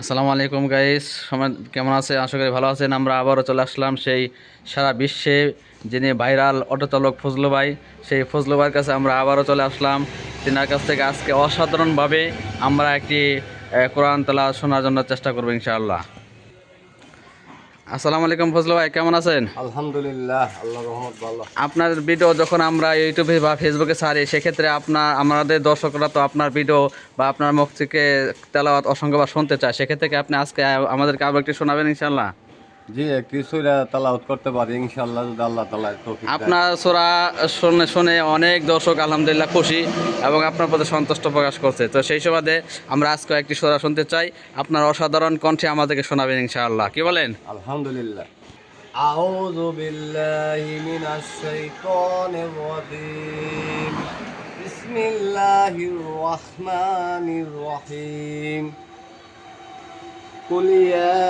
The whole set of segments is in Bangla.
আসসালামু আলাইকুম গাইস সমাজ কেমন আছে? আশা করি ভালো আছেন। আমরা আবারও চলে আসলাম সেই সারা বিশ্বে যিনি ভাইরাল অটো চালক ফজলু ভাই, সেই ফজলু ভাইয়ের কাছে আমরা আবারও চলে আসলাম। তিনার কাছ থেকে আজকে অসাধারণভাবে আমরা একটি কোরআন তালা শোনার জন্য চেষ্টা করব ইনশাআল্লাহ। আসসালামু আলাইকুম ফজলু ভাই কেমন আছেন? আলহামদুলিল্লাহ আল্লাহ রহমত ভালো। আপনার ভিডিও যখন আমরা ইউটিউবে বা ফেসবুকে ছাড়ি সেক্ষেত্রে আপনার আমাদের দর্শকরা তো আপনার ভিডিও বা আপনার মুখ থেকে তেলাওয়াত অসংখ্যবার শুনতে চায়। সেক্ষেত্রে আপনি আজকে আমাদেরকে আবার একটু শোনাবেন ইনশাল্লাহ জি একটি সুরা তালাউত করতে পারি ইনশাআল্লাহ যদি আল্লাহ তালা তৌফিক দেয়। আপনার সোরা শুনে শুনে অনেক দর্শক আলহামদুলিল্লাহ খুশি এবং আপনার প্রতি সন্তুষ্ট প্রকাশ করছে তো সেই সুবাদে আমরা আজকে একটি সোরা শুনতে চাই আপনার অসাধারণ কণ্ঠে আমাদেরকে শোনাবেন ইনশাআল্লাহ কি বলেন আলহামদুলিল্লাহ أعوذ بالله من الشيطان الرجيم بسم الله الرحمن الرحيم قل يا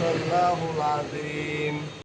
صدق الله العظيم